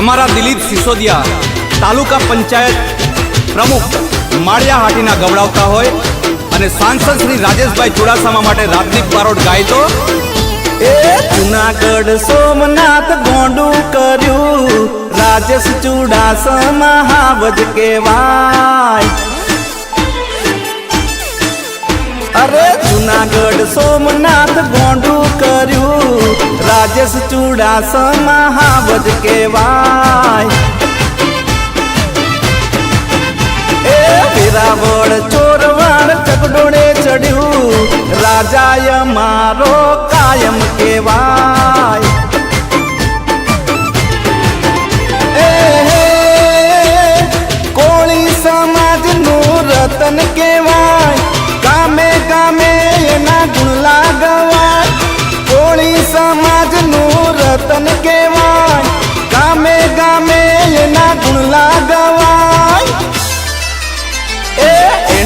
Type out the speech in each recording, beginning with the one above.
અમારા દિલીપ સિસોદિયા તાલુકા પંચાયત પ્રમુખ માળિયા હાટીના ગવડાવતા હોય અને સાંસદ શ્રી રાજેશભાઈ ચુડાસામા માટે રાજદીપ બારોટ ગાય તો એ જુનાગઢ સોમનાથ ગોંડું કર્યું. રાજેશ ચુડાસમા હાવજ કેવાય અરે જુનાગઢ સોમનાથ ગોંડું કર્યું. રાજેશ ચુડાસમા કેવાય એ વેરાવળ ચોરવાણ ચકડોળે ચડ્યું. રાજાય મારો કાયમ કેવાય એ કોળી સમાજનું રતન કેવાય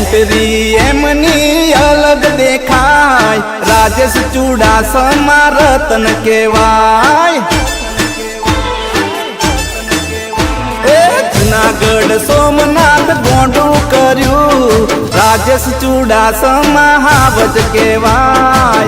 એન્ટ્રી એમની અલગ દેખાય. રાજેશ ચુડાસમા રતન કેવાય જુનાગઢ સોમનાથ ગોંડું કર્યું. રાજેશ ચુડાસમા હાવજ કેવાય